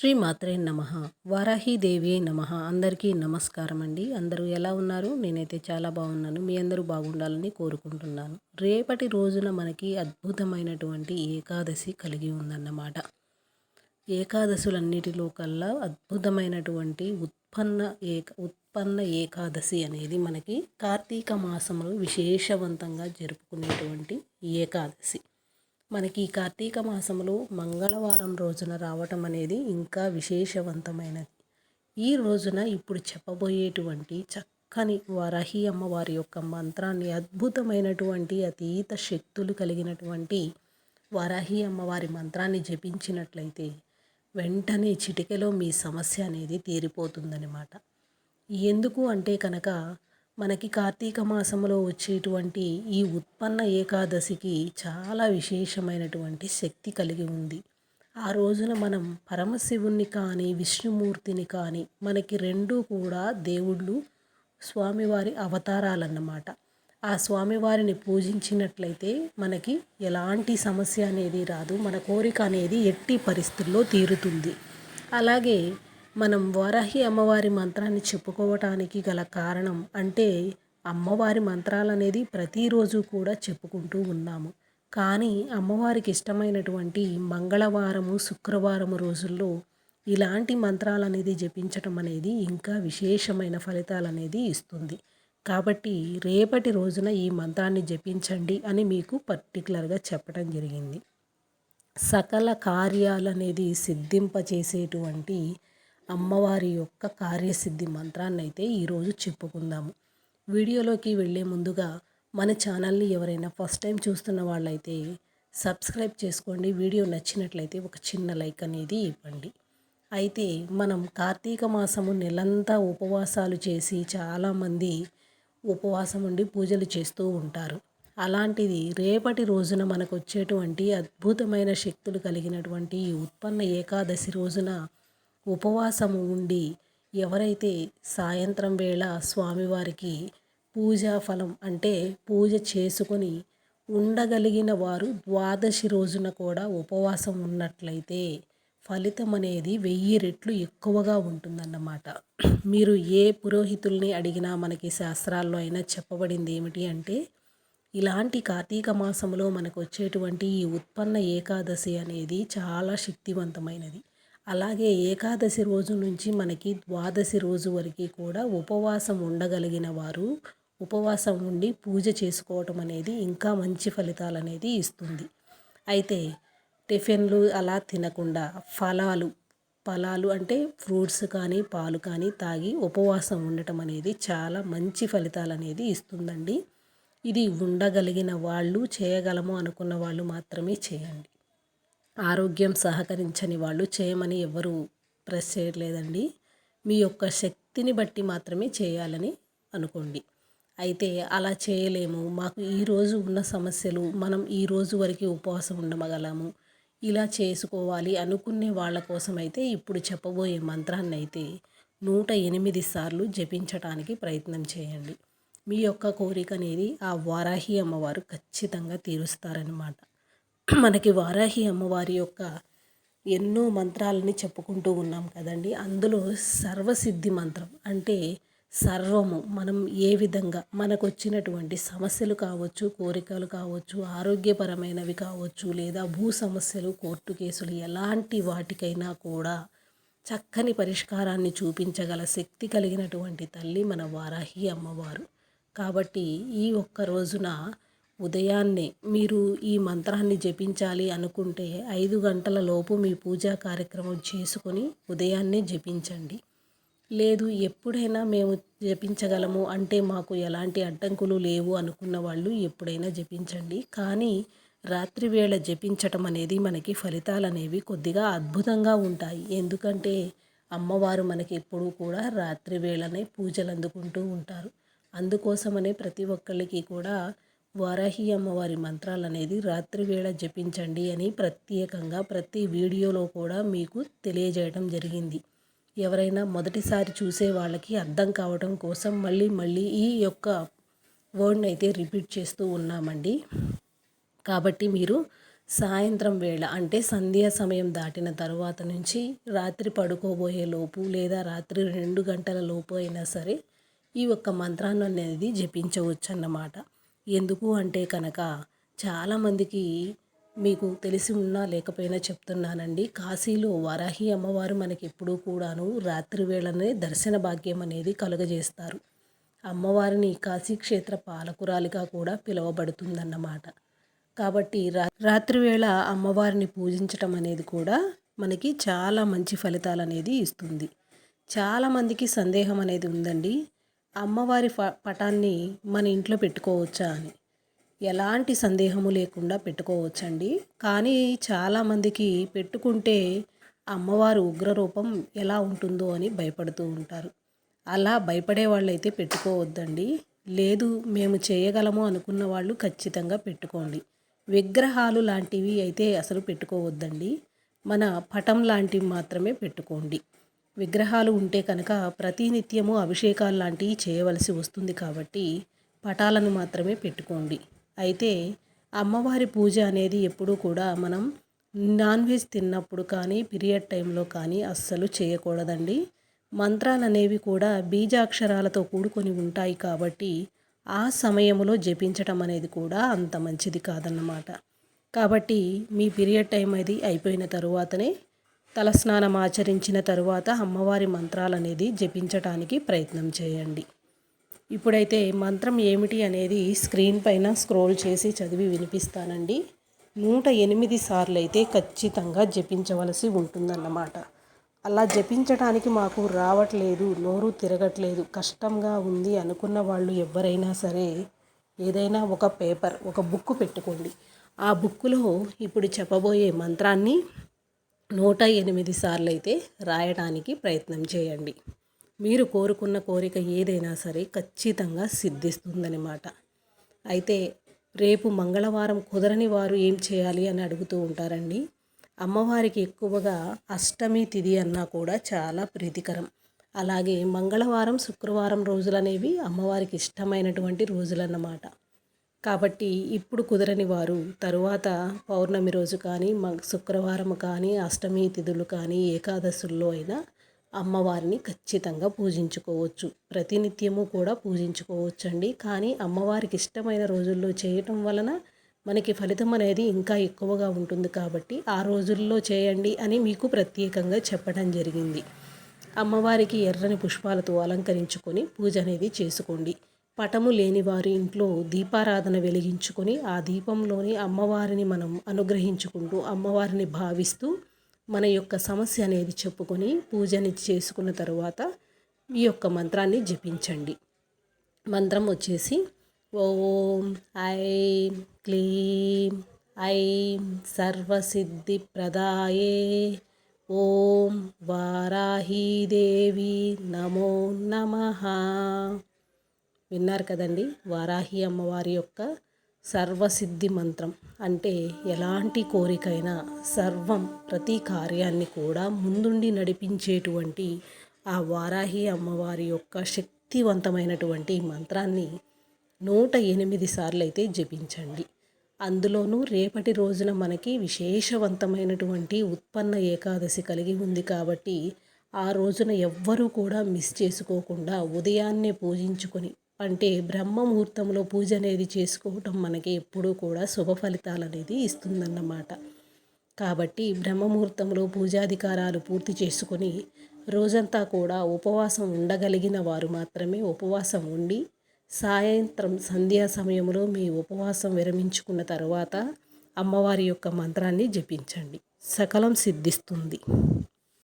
శ్రీ మాత్రే నమ వారాహీదేవి నమ. అందరికీ నమస్కారం అండి అందరూ ఎలా ఉన్నారు? నేనైతే చాలా బాగున్నాను. మీ అందరూ బాగుండాలని కోరుకుంటున్నాను. రేపటి రోజున మనకి అద్భుతమైనటువంటి ఏకాదశి కలిగి ఉందన్నమాట. ఏకాదశులన్నిటిలో కల్లా అద్భుతమైనటువంటి ఉత్పన్న ఏక ఉత్పన్న ఏకాదశి అనేది మనకి కార్తీక మాసంలో విశేషవంతంగా జరుపుకునేటువంటి ఏకాదశి. మనకి కార్తీక మాసంలో మంగళవారం రోజున రావటం అనేది ఇంకా విశేషవంతమైనది. ఈ రోజున ఇప్పుడు చెప్పబోయేటువంటి చక్కని వరహి అమ్మవారి యొక్క మంత్రాన్ని అద్భుతమైనటువంటి అతీత శక్తులు కలిగినటువంటి వరహి అమ్మవారి మంత్రాన్ని జపించినట్లయితే వెంటనే చిటికెలో మీ సమస్య అనేది తీరిపోతుందనమాట ఎందుకు అంటే కనుక మనకి కార్తీక మాసంలో వచ్చేటువంటి ఈ ఉత్పన్న ఏకాదశికి చాలా విశేషమైనటువంటి శక్తి కలిగి ఉంది. ఆ రోజున మనం పరమశివుణ్ణి కానీ విష్ణుమూర్తిని కానీ మనకి రెండూ కూడా దేవుళ్ళు స్వామివారి అవతారాలన్నమాట. ఆ స్వామివారిని పూజించినట్లయితే మనకి ఎలాంటి సమస్య అనేది రాదు. మన కోరిక అనేది ఎట్టి పరిస్థితుల్లో తీరుతుంది. అలాగే మనం వారాహి అమ్మవారి మంత్రాన్ని చెప్పుకోవటానికి గల కారణం అంటే అమ్మవారి మంత్రాలు అనేది ప్రతిరోజు కూడా చెప్పుకుంటూ ఉన్నాము. కానీ అమ్మవారికి ఇష్టమైనటువంటి మంగళవారము శుక్రవారము రోజుల్లో ఇలాంటి మంత్రాలు అనేది జపించటం అనేది ఇంకా విశేషమైన ఫలితాలు అనేది ఇస్తుంది. కాబట్టి రేపటి రోజున ఈ మంత్రాన్ని జపించండి అని మీకు పర్టికులర్గా చెప్పడం జరిగింది. సకల కార్యాలనేది సిద్ధింపచేసేటువంటి అమ్మవారి యొక్క కార్యసిద్ధి మంత్రాన్ని అయితే ఈరోజు చెప్పుకుందాము. వీడియోలోకి వెళ్ళే ముందుగా మన ఛానల్ని ఎవరైనా ఫస్ట్ టైం చూస్తున్న వాళ్ళైతే సబ్స్క్రైబ్ చేసుకోండి. వీడియో నచ్చినట్లయితే ఒక చిన్న లైక్ అనేది ఇవ్వండి. అయితే మనం కార్తీక మాసము నెలంతా ఉపవాసాలు చేసి చాలామంది ఉపవాసం ఉండి పూజలు చేస్తూ ఉంటారు. అలాంటిది రేపటి రోజున మనకు వచ్చేటువంటి అద్భుతమైన శక్తులు కలిగినటువంటి ఈ ఉత్పన్న ఏకాదశి రోజున ఉపవాసము ఉండి ఎవరైతే సాయంత్రం వేళ స్వామివారికి పూజా ఫలం అంటే పూజ చేసుకొని ఉండగలిగిన వారు ద్వాదశి రోజున కూడా ఉపవాసం ఉన్నట్లయితే ఫలితం అనేది వెయ్యి రెట్లు ఎక్కువగా ఉంటుందన్నమాట. మీరు ఏ పురోహితుల్ని అడిగినా మనకి శాస్త్రాల్లో అయినా చెప్పబడింది ఏమిటి అంటే ఇలాంటి కార్తీక మాసంలో మనకు వచ్చేటువంటి ఈ ఉత్పన్న ఏకాదశి అనేది చాలా శక్తివంతమైనది. అలాగే ఏకాదశి రోజు నుంచి మనకి ద్వాదశి రోజు వరకు కూడా ఉపవాసం ఉండగలిగిన వారు ఉపవాసం ఉండి పూజ చేసుకోవటం అనేది ఇంకా మంచి ఫలితాలు అనేది ఇస్తుంది. అయితే టిఫిన్లు అలా తినకుండా ఫలాలు ఫలాలు అంటే ఫ్రూట్స్ కానీ పాలు కానీ తాగి ఉపవాసం ఉండటం అనేది చాలా మంచి ఫలితాలు అనేది ఇస్తుందండి. ఇది ఉండగలిగిన వాళ్ళు చేయగలము అనుకున్న వాళ్ళు మాత్రమే చేయండి. ఆరోగ్యం సహకరించని వాళ్ళు చేయమని ఎవరు ప్రెస్ చేయట్లేదండి. మీ యొక్క శక్తిని బట్టి మాత్రమే చేయాలని అనుకోండి. అయితే అలా చేయలేము. మాకు ఈరోజు ఉన్న సమస్యలు మనం ఈ రోజు వరకు ఉపవాసం ఉండమగలము. ఇలా చేసుకోవాలి అనుకునే వాళ్ళ కోసం అయితే ఇప్పుడు చెప్పబోయే మంత్రాన్ని అయితే నూట ఎనిమిది సార్లు జపించటానికి ప్రయత్నం చేయండి. మీ యొక్క కోరిక అనేది ఆ వారాహి అమ్మవారు ఖచ్చితంగా తీరుస్తారనమాట మనకి వారాహి అమ్మవారి యొక్క ఎన్నో మంత్రాలని చెప్పుకుంటూ ఉన్నాం కదండి. అందులో సర్వసిద్ధి మంత్రం అంటే సర్వము మనం ఏ విధంగా మనకు వచ్చినటువంటి సమస్యలు కావచ్చు కోరికలు కావచ్చు ఆరోగ్యపరమైనవి కావచ్చు లేదా భూ సమస్యలు కోర్టు కేసులు ఎలాంటి వాటికైనా కూడా చక్కని పరిష్కారాన్ని చూపించగల శక్తి కలిగినటువంటి తల్లి మన వారాహి అమ్మవారు. కాబట్టి ఈ ఒక్క రోజున ఉదయాన్నే మీరు ఈ మంత్రాన్ని జపించాలి అనుకుంటే ఐదు గంటల లోపు మీ పూజా కార్యక్రమం చేసుకొని ఉదయాన్నే జపించండి. లేదు ఎప్పుడైనా మేము జపించగలము అంటే మాకు ఎలాంటి అడ్డంకులు లేవు అనుకున్న వాళ్ళు ఎప్పుడైనా జపించండి. కానీ రాత్రి వేళ జపించటం అనేది మనకి ఫలితాలు అనేవి కొద్దిగా అద్భుతంగా ఉంటాయి. ఎందుకంటే అమ్మవారు మనకి ఎప్పుడూ కూడా రాత్రి వేళనే పూజలు అందుకుంటూ ఉంటారు. అందుకోసమనే ప్రతి ఒక్కళ్ళకి కూడా వారాహి అమ్మవారి మంత్రాలు అనేది రాత్రి వేళ జపించండి అని ప్రత్యేకంగా ప్రతి వీడియోలో కూడా మీకు తెలియజేయడం జరిగింది. ఎవరైనా మొదటిసారి చూసే వాళ్ళకి అర్థం కావడం కోసం మళ్ళీ మళ్ళీ ఈ యొక్క వర్డ్ని అయితే రిపీట్ చేస్తూ ఉన్నామండి. కాబట్టి మీరు సాయంత్రం వేళ అంటే సంధ్యా సమయం దాటిన తర్వాత నుంచి రాత్రి పడుకోబోయే లోపు లేదా రాత్రి రెండు గంటల లోపు అయినా సరే ఈ యొక్క మంత్రాన్ని అనేది జపించవచ్చు అన్నమాట ఎందుకు అంటే కనుక చాలామందికి మీకు తెలిసి ఉన్నా లేకపోయినా చెప్తున్నానండి. కాశీలో వరాహి అమ్మవారు మనకి ఎప్పుడూ కూడాను రాత్రి వేళనే దర్శన భాగ్యం అనేది కలుగజేస్తారు. అమ్మవారిని కాశీక్షేత్ర పాలకురాలిగా కూడా పిలువబడుతుందన్నమాట. కాబట్టి రా రాత్రివేళ అమ్మవారిని పూజించటం అనేది కూడా మనకి చాలా మంచి ఫలితాలు అనేది ఇస్తుంది చాలామందికి సందేహం అనేది ఉందండి. అమ్మవారి పటాన్ని మన ఇంట్లో పెట్టుకోవచ్చా అని. ఎలాంటి సందేహము లేకుండా పెట్టుకోవచ్చండి. కానీ చాలామందికి పెట్టుకుంటే అమ్మవారు ఉగ్రరూపం ఎలా ఉంటుందో అని భయపడుతూ ఉంటారు. అలా భయపడే వాళ్ళైతే పెట్టుకోవద్దండి. లేదు మేము చేయగలము అనుకున్న వాళ్ళు ఖచ్చితంగా పెట్టుకోండి. విగ్రహాలు లాంటివి అయితే అసలు పెట్టుకోవద్దండి. మన పటం లాంటివి మాత్రమే పెట్టుకోండి. విగ్రహాలు ఉంటే కనుక ప్రతినిత్యము అభిషేకాలు లాంటివి చేయవలసి వస్తుంది కాబట్టి పటాలను మాత్రమే పెట్టుకోండి. అయితే అమ్మవారి పూజ అనేది ఎప్పుడూ కూడా మనం నాన్ వెజ్ తిన్నప్పుడు కానీ పీరియడ్ టైంలో కానీ అస్సలు చేయకూడదండి. మంత్రాలు అనేవి కూడా బీజాక్షరాలతో కూడుకొని ఉంటాయి కాబట్టి ఆ సమయంలో జపించటం అనేది కూడా అంత మంచిది కాదన్నమాట. కాబట్టి మీ పీరియడ్ టైం అది అయిపోయిన తరువాతనే తలస్నానం ఆచరించిన తరువాత అమ్మవారి మంత్రాలు అనేది జపించటానికి ప్రయత్నం చేయండి. ఇప్పుడైతే మంత్రం ఏమిటి అనేది స్క్రీన్ పైన స్క్రోల్ చేసి చదివి వినిపిస్తానండి. నూట ఎనిమిది సార్లు అయితే ఖచ్చితంగా జపించవలసి ఉంటుందన్నమాట. అలా జపించడానికి మాకు రావట్లేదు నోరు తిరగట్లేదు కష్టంగా ఉంది అనుకున్న వాళ్ళు ఎవరైనా సరే ఏదైనా ఒక పేపర్ ఒక బుక్ పెట్టుకోండి. ఆ బుక్కులో ఇప్పుడు చెప్పబోయే మంత్రాన్ని నూట ఎనిమిది సార్లు అయితే రాయడానికి ప్రయత్నం చేయండి. మీరు కోరుకున్న కోరిక ఏదైనా సరే ఖచ్చితంగా సిద్ధిస్తుందన్నమాట. అయితే రేపు మంగళవారం కుదరని వారు ఏం చేయాలి అని అడుగుతూ ఉంటారండి. అమ్మవారికి ఎక్కువగా అష్టమి తిథి అన్నా కూడా చాలా ప్రీతికరం. అలాగే మంగళవారం శుక్రవారం రోజులనేవి అమ్మవారికి ఇష్టమైనటువంటి రోజులన్నమాట. కాబట్టి ఇప్పుడు కుదరని వారు తరువాత పౌర్ణమి రోజు కానీ శుక్రవారం కానీ అష్టమి తిథులు కానీ ఏకాదశుల్లో అయినా అమ్మవారిని ఖచ్చితంగా పూజించుకోవచ్చు. ప్రతినిత్యము కూడా పూజించుకోవచ్చండి. కానీ అమ్మవారికి ఇష్టమైన రోజుల్లో చేయటం వలన మనకి ఫలితం అనేది ఇంకా ఎక్కువగా ఉంటుంది కాబట్టి ఆ రోజుల్లో చేయండి అని మీకు ప్రత్యేకంగా చెప్పడం జరిగింది. అమ్మవారికి ఎర్రని పుష్పాలతో అలంకరించుకొని పూజ అనేది చేసుకోండి. పటము లేని వారి ఇంట్లో దీపారాధన వెలిగించుకొని ఆ దీపంలోని అమ్మవారిని మనం అనుగ్రహించుకుంటూ అమ్మవారిని భావిస్తూ మన యొక్క సమస్య అనేది చెప్పుకొని పూజని చేసుకున్న తర్వాత ఈ యొక్క మంత్రాన్ని జపించండి. మంత్రం వచ్చేసి ఓం ఐం క్లీం ఐం సర్వసిద్ధి ప్రదాయే ఓం వారాహీదేవి నమో నమ. విన్నారు కదండి? వారాహి అమ్మవారి యొక్క సర్వసిద్ధి మంత్రం. అంటే ఎలాంటి కోరికైనా సర్వం ప్రతి కార్యాన్ని కూడా ముందుండి నడిపించేటువంటి ఆ వారాహి అమ్మవారి యొక్క శక్తివంతమైనటువంటి మంత్రాన్ని నూట ఎనిమిది సార్లు అయితే జపించండి. అందులోనూ రేపటి రోజున మనకి విశేషవంతమైనటువంటి ఉత్పన్న ఏకాదశి కలిగి ఉంది కాబట్టి ఆ రోజున ఎవ్వరూ కూడా మిస్ చేసుకోకుండా ఉదయాన్నే పూజించుకొని అంటే బ్రహ్మ ముహూర్తంలో పూజ అనేది చేసుకోవటం మనకి ఎప్పుడూ కూడా శుభ ఫలితాలు అనేది ఇస్తుందన్నమాట. కాబట్టి బ్రహ్మ ముహూర్తంలో పూజాధికారాలు పూర్తి చేసుకొని రోజంతా కూడా ఉపవాసం ఉండగలిగిన వారు మాత్రమే ఉపవాసం ఉండి సాయంత్రం సంధ్యా సమయంలో మీ ఉపవాసం విరమించుకున్న తర్వాత అమ్మవారి యొక్క మంత్రాన్ని జపించండి. సకలం సిద్ధిస్తుంది.